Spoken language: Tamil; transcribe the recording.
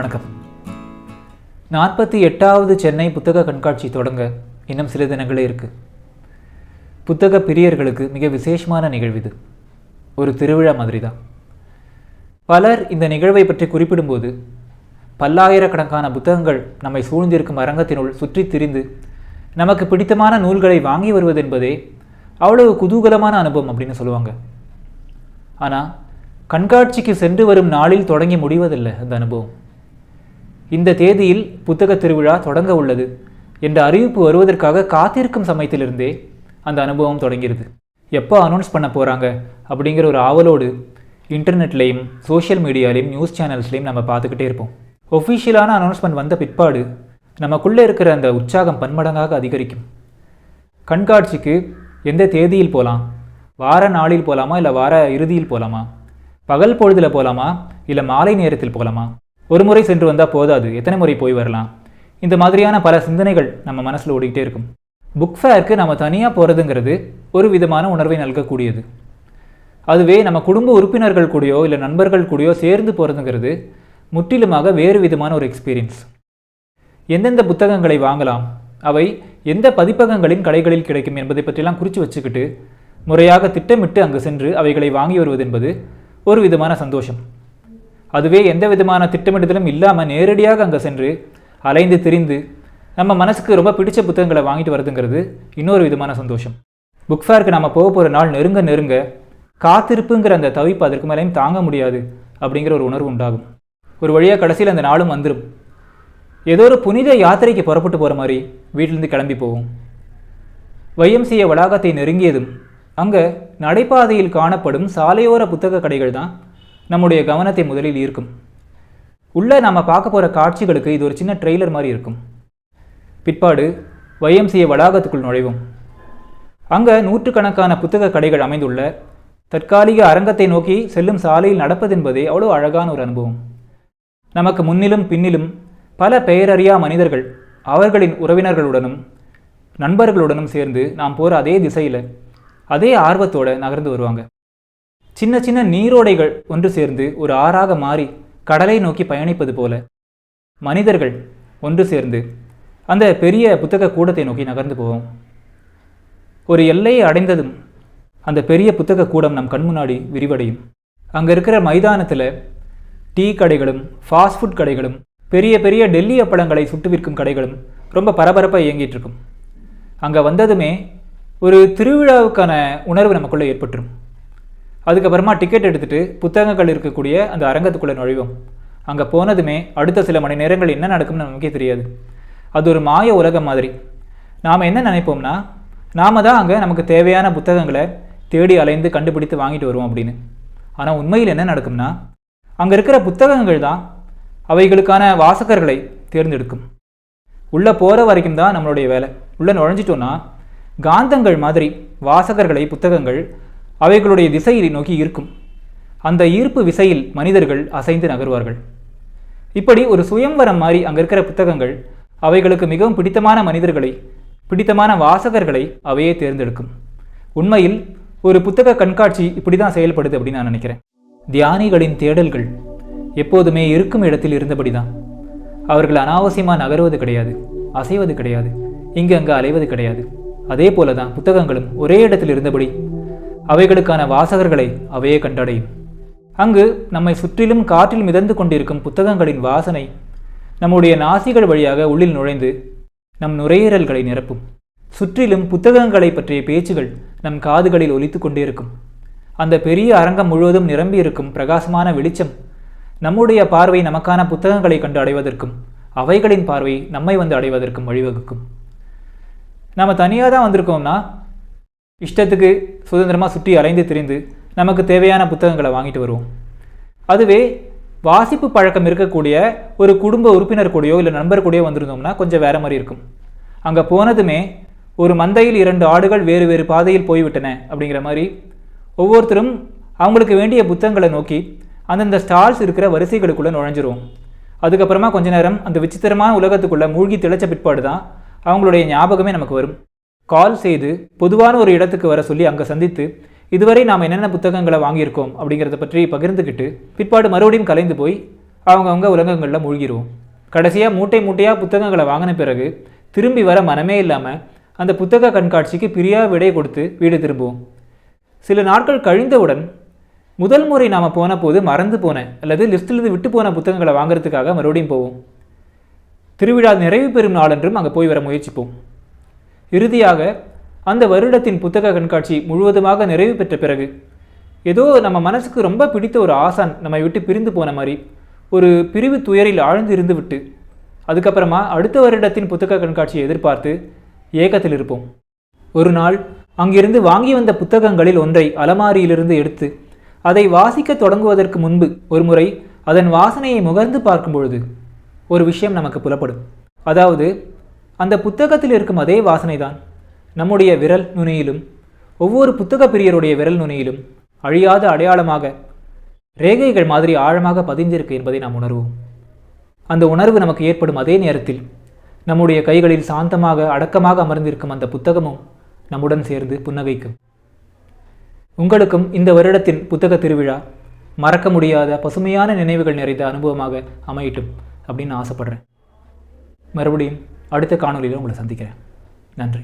வணக்கம். நாற்பத்தி எட்டாவது சென்னை புத்தக கண்காட்சி தொடங்க இன்னும் சில தினங்களே இருக்குது புத்தக பிரியர்களுக்கு மிக விசேஷமான நிகழ்வு இது. ஒரு திருவிழா மாதிரி தான் பலர் இந்த நிகழ்வை பற்றி குறிப்பிடும்போது பல்லாயிரக்கணக்கான புத்தகங்கள் நம்மை சூழ்ந்திருக்கும் அரங்கத்தினுள் சுற்றித் திரிந்து நமக்கு பிடித்தமான நூல்களை வாங்கி வருவது என்பதே அவ்வளவு குதூகலமான அனுபவம் அப்படின்னு சொல்லுவாங்க. ஆனால் கண்காட்சிக்கு சென்று வரும் நாளில் தொடங்கி முடிவதில்லை அந்த அனுபவம். இந்த தேதியில் புத்தக திருவிழா தொடங்க உள்ளது என்ற அறிவிப்பு வருவதற்காக காத்திருக்கும் சமயத்திலிருந்தே அந்த அனுபவம் தொடங்கிடுது எப்போ அனௌன்ஸ் பண்ண போகிறாங்க அப்படிங்கிற ஒரு ஆவலோடு இன்டர்நெட்லேயும் சோஷியல் மீடியாலையும் நியூஸ் சேனல்ஸ்லையும் நம்ம பார்த்துக்கிட்டே இருப்போம். ஒஃபிஷியலான அனௌன்ஸ்மெண்ட் வந்த பிற்பாடு நமக்குள்ளே இருக்கிற அந்த உற்சாகம் பன்மடங்காக அதிகரிக்கும். கண்காட்சிக்கு எந்த தேதியில் போகலாம் வார நாளில் போகலாமா இல்லை வார இறுதியில் போகலாமா பகல் பொழுதில் போகலாமா இல்லை மாலை நேரத்தில் போகலாமா ஒரு முறை சென்று வந்தால் போதாது. எத்தனை முறை போய் வரலாம்? இந்த மாதிரியான பல சிந்தனைகள் நம்ம மனசில் ஓடிக்கிட்டே இருக்கும். புக் ஃபேருக்கு நம்ம தனியாக போகிறதுங்கிறது ஒரு விதமான உணர்வை நல்கக்கூடியது. அதுவே நம்ம குடும்ப உறுப்பினர்கள் கூடயோ இல்லை நண்பர்கள் கூடயோ சேர்ந்து போகிறதுங்கிறது முற்றிலுமாக வேறு விதமான ஒரு எக்ஸ்பீரியன்ஸ் எந்தெந்த புத்தகங்களை வாங்கலாம் அவை எந்த பதிப்பகங்களின் கடைகளில் கிடைக்கும் என்பதை பற்றிலாம் குறித்து வச்சுக்கிட்டு முறையாக திட்டமிட்டு அங்கு சென்று அவைகளை வாங்கி வருவது என்பது ஒரு விதமான சந்தோஷம். அதுவே எந்த விதமான திட்டமிடுதலும் இல்லாமல் நேரடியாக அங்கே சென்று அலைந்து திரிந்து நம்ம மனசுக்கு ரொம்ப பிடிச்ச புத்தகங்களை வாங்கிட்டு வரதுங்கிறது இன்னொரு விதமான சந்தோஷம். புக் ஃபேருக்கு நம்ம போக போகிற நாள் நெருங்க நெருங்க காத்திருப்புங்கிற அந்த தவிப்பு அதற்கு மேலேயும் தாங்க முடியாது அப்படிங்கிற ஒரு உணர்வு உண்டாகும். ஒரு வழியாக கடைசியில் அந்த நாளும் வந்துடும் ஏதோ ஒரு புனித யாத்திரைக்கு புறப்பட்டு போகிற மாதிரி வீட்டிலேருந்து கிளம்பி போவோம். வைஎம்சிஏ வளாகத்தை நெருங்கியதும் அங்கே நடைபாதையில் காணப்படும் சாலையோர புத்தக கடைகள் தான் நம்முடைய கவனத்தை முதலில் ஈர்க்கும். உள்ளே நாம் பார்க்க போகிற காட்சிகளுக்கு இது ஒரு சின்ன ட்ரெய்லர் மாதிரி இருக்கும். பிற்பாடு வைஎம்சிஏ வளாகத்துக்குள் நுழைவோம். அங்கே நூற்றுக்கணக்கான புத்தக கடைகள் அமைந்துள்ள தற்காலிக அரங்கத்தை நோக்கி செல்லும் சாலையில் நடப்பதென்பதே அவ்வளோ அழகான ஒரு அனுபவம். நமக்கு முன்னிலும் பின்னிலும் பல பெயரறியா மனிதர்கள் அவர்களின் உறவினர்களுடனும் நண்பர்களுடனும் சேர்ந்து நாம் போகிற அதே திசையில் அதே ஆர்வத்தோடு நகர்ந்து வருவாங்க. சின்ன சின்ன நீரோடைகள் ஒன்று சேர்ந்து ஒரு ஆறாக மாறி கடலை நோக்கி பயணிப்பது போல மனிதர்கள் ஒன்று சேர்ந்து அந்த பெரிய புத்தக கூடத்தை நோக்கி நகர்ந்து போவோம். ஒரு எல்லையை அடைந்ததும் அந்த பெரிய புத்தக கூடம் நம் கண் முன்னாடி விரிவடையும். அங்கே இருக்கிற மைதானத்தில் டீ கடைகளும் ஃபாஸ்ட் ஃபுட் கடைகளும் பெரிய பெரிய டெல்லி அப்பளங்களை சுட்டு விற்கும் கடைகளும் ரொம்ப பரபரப்பாக இயங்கிட்டு இருக்கும் அங்கே வந்ததுமே ஒரு திருவிழாவுக்கான உணர்வு நமக்குள்ளே ஏற்பட்டுரும். அதுக்கப்புறமா டிக்கெட் எடுத்துகிட்டு புத்தகங்கள் இருக்கக்கூடிய அந்த அரங்கத்துக்குள்ளே நுழைவோம். அங்கே போனதுமே அடுத்த சில மணி நேரங்கள் என்ன நடக்கும்னு நமக்கே தெரியாது. அது ஒரு மாய உலகம் மாதிரி. நாம் என்ன நினைப்போம்னா நாம தான் அங்கே நமக்கு தேவையான புத்தகங்களை தேடி அலைந்து கண்டுபிடித்து வாங்கிட்டு வருவோம் அப்படின்னு. ஆனால் உண்மையில் என்ன நடக்கும்னா அங்கே இருக்கிற புத்தகங்கள் தான் அவைகளுக்கான வாசகர்களை தேர்ந்தெடுக்கும். உள்ளே போகிற வரைக்கும் தான் நம்மளுடைய வேலை. உள்ளே நுழைஞ்சிட்டோன்னா காந்தங்கள் மாதிரி வாசகர்களை புத்தகங்கள் அவைகளுடைய திசையை நோக்கி ஈர்க்கும் அந்த ஈர்ப்பு விசையில் மனிதர்கள் அசைந்து நகர்வார்கள். இப்படி ஒரு சுயம்வரம் மாதிரி அங்கே இருக்கிற புத்தகங்கள் அவைகளுக்கு மிகவும் பிடித்தமான மனிதர்களை பிடித்தமான வாசகர்களை அவையே தேர்ந்தெடுக்கும். உண்மையில் ஒரு புத்தக கண்காட்சி இப்படி தான் செயல்படுது அப்படின்னு நான் நினைக்கிறேன். தியானிகளின் தேடல்கள் எப்போதுமே இருக்கும் இடத்தில் இருந்தபடி தான் அவர்கள் அனாவசியமாக நகர்வது கிடையாது அசைவது கிடையாது இங்கு அங்கு அலைவது கிடையாது. அதே போல தான் புத்தகங்களும் ஒரே இடத்தில் இருந்தபடி அவைகளுக்கான வாசகர்களை அவையே கண்டடையும். அங்கு நம்மை சுற்றிலும் காற்றில் மிதந்து கொண்டிருக்கும் புத்தகங்களின் வாசனை நம்முடைய நாசிகள் வழியாக உள்ளில் நுழைந்து நம் நுரையீரல்களை நிரப்பும். சுற்றிலும் புத்தகங்களை பற்றிய பேச்சுகள் நம் காதுகளில் ஒலித்து கொண்டிருக்கும். அந்த பெரிய அரங்கம் முழுவதும் நிரம்பியிருக்கும் பிரகாசமான வெளிச்சம் நம்முடைய பார்வை நமக்கான புத்தகங்களை கண்டு அடைவதற்கும் அவைகளின் பார்வை நம்மை வந்து அடைவதற்கும் வழிவகுக்கும். நம்ம தனியாக தான் வந்திருக்கோம்னா இஷ்டத்துக்கு சுதந்திரமாக சுற்றி அலைந்து திரிந்து நமக்கு தேவையான புத்தகங்களை வாங்கிட்டு வருவோம். அதுவே வாசிப்பு பழக்கம் இருக்கக்கூடிய ஒரு குடும்ப உறுப்பினர் கூடயோ இல்லை நண்பர் கூடயோ வந்திருந்தோம்னா கொஞ்சம் வேற மாதிரி இருக்கும். அங்கே போனதுமே ஒரு மந்தையில் இரண்டு ஆடுகள் வேறு வேறு பாதையில் போய்விட்டன அப்படிங்கிற மாதிரி ஒவ்வொருத்தரும் அவங்களுக்கு வேண்டிய புத்தகங்களை நோக்கி அந்தந்த ஸ்டால்ஸ் இருக்கிற வரிசைகளுக்குள்ளே நுழைஞ்சிருவோம். அதுக்கப்புறமா கொஞ்ச நேரம் அந்த விசித்திரமான உலகத்துக்குள்ளே மூழ்கி திளைச்ச பிற்பாடு தான் அவங்களுடைய ஞாபகமே நமக்கு வரும். கால் செய்து பொதுவான ஒரு இடத்துக்கு வர சொல்லி அங்கே சந்தித்து இதுவரை நாம் என்னென்ன புத்தகங்களை வாங்கியிருக்கோம் அப்படிங்கிறத பற்றி பகிர்ந்துக்கிட்டு பிற்பாடு மறுபடியும் கலைந்து போய் அவங்கவுங்க உலகங்களில் மூழ்கிடுவோம் கடைசியாக மூட்டை மூட்டையாக புத்தகங்களை வாங்கின பிறகு திரும்பி வர மனமே இல்லாமல் அந்த புத்தக கண்காட்சிக்கு பிரியா விடை கொடுத்து வீடு திரும்புவோம். சில நாட்கள் கழிந்தவுடன் முதல் முறை நாம் போன போது மறந்து போன அல்லது லிஸ்ட்டிலிருந்து விட்டு போன புத்தகங்களை வாங்குறதுக்காக மறுபடியும் போவோம். திருவிழா நிறைவு பெறும் நாளன்றும் அங்கே போய் வர முயற்சிப்போம். இறுதியாக அந்த வருடத்தின் புத்தக கண்காட்சி முழுவதுமாக நிறைவு பெற்ற பிறகு ஏதோ நம்ம மனசுக்கு ரொம்ப பிடித்த ஒரு ஆசான் நம்மை விட்டு பிரிந்து போன மாதிரி ஒரு பிரிவு துயரில் ஆழ்ந்து இருந்து விட்டு அதுக்கப்புறமா அடுத்த வருடத்தின் புத்தக கண்காட்சியை எதிர்பார்த்து ஏக்கத்தில் இருப்போம். ஒரு நாள் அங்கிருந்து வாங்கி வந்த புத்தகங்களில் ஒன்றை அலமாரியிலிருந்து எடுத்து அதை வாசிக்க தொடங்குவதற்கு முன்பு ஒரு முறை அதன் வாசனையை முகர்ந்து பார்க்கும் பொழுது ஒரு விஷயம் நமக்கு புலப்படும். அதாவது அந்த புத்தகத்தில் இருக்கும் அதே வாசனை தான் நம்முடைய விரல் நுனியிலும் ஒவ்வொரு புத்தக பிரியருடைய விரல் நுனியிலும் அழியாத அடையாளமாக ரேகைகள் மாதிரி ஆழமாக பதிஞ்சிருக்கு என்பதை நாம் உணர்வோம். அந்த உணர்வு நமக்கு ஏற்படும் அதே நேரத்தில் நம்முடைய கைகளில் சாந்தமாக அடக்கமாக அமர்ந்திருக்கும் அந்த புத்தகமும் நம்முடன் சேர்ந்து புன்னகைக்கும். உங்களுக்கும் இந்த வருடத்தின் புத்தக திருவிழா மறக்க முடியாத பசுமையான நினைவுகள் நிறைந்த அனுபவமாக அமையட்டும் அப்படின்னு ஆசைப்படுறேன். மறுபடியும் அடுத்த காணொலியில் உங்களை சந்திக்கிறேன். நன்றி.